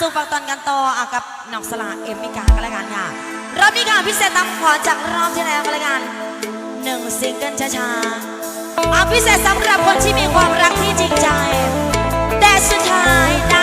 สุขฝากตอนกันต่อกับนกสลาเอมมิกาก็แล้กันค่ะรอบนี้ค่ะพิเศษตามขอจากรอบที่แล้วก็แล้กันหนึ่งซิงเกิลช้าช้าอาพิเศษสำหรับคนที่มีความรักที่จริงใจ แต่สุดท้าย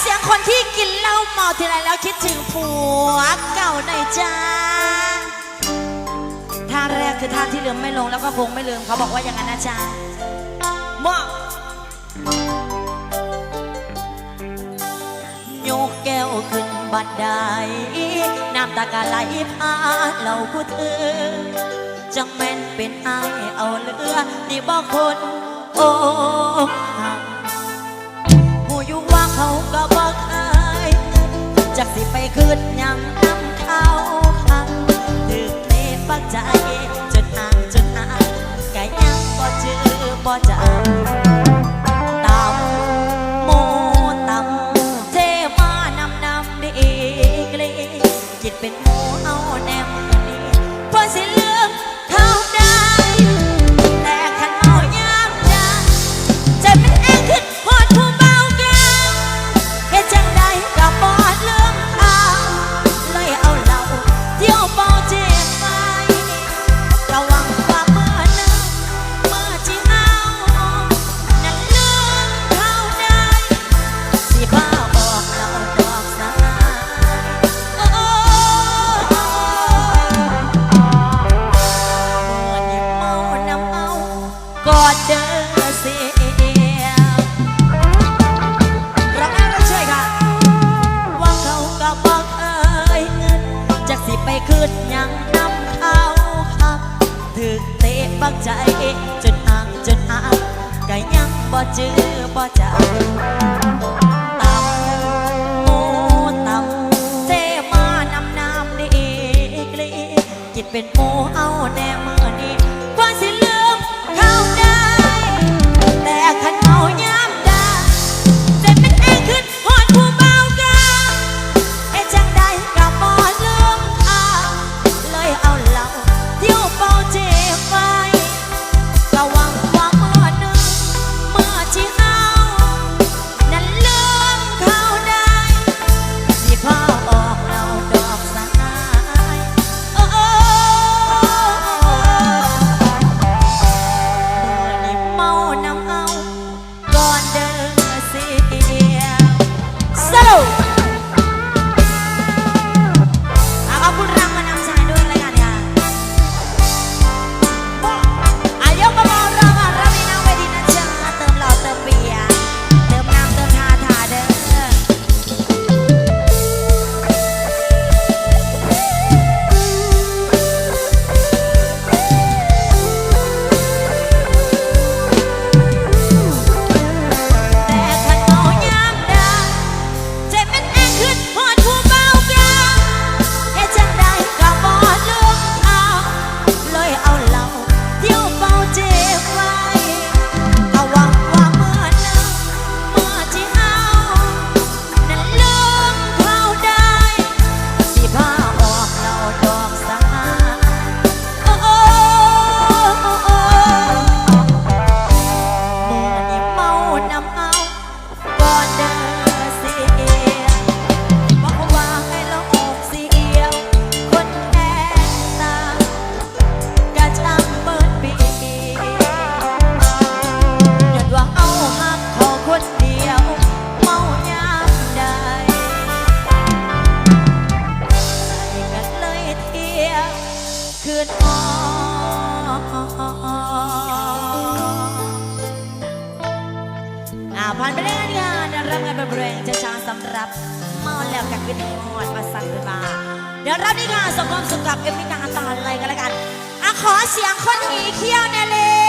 เสียงคนที่กินเหล้าเมาทีไรแล้วคิดถึงผัวเก่าหน่อยจ้าท่าแรกคือท่าที่ลืมไม่ลงแล้วก็คงไม่ลืมเขาบอกว่าอย่างนั้นนะจ๊ะมอกโยกแก้วขึ้นบันไดน้ำตากะไหลพาเราคู่เธอจังแม่นเป็นไอเอาเลือดนี่บอกคนโอ้ เขาก็บอกอายจากสิไปคืนยำน้ำเขาคังดึกเลปักใจจนนางจนนางไก่ยังบ่เจอบ่จ พักใจ จนอ่างจนอ่างก็ยังบ่จื้อบ่จางเป็นโมเอาแน่ อ่าผ่านไปได้งานรับงานเป็นเพลงช้าๆสำหรับมอแล้วกันขึ้นหอดมาสั่งปบ่นมาเดี๋ยวรับนี่ค่ะส่งความสุขกับเอ็มมิตาตอนอะไรกันแล้วกันอ่ขอเสียงคนหีเขี้ยวเนลย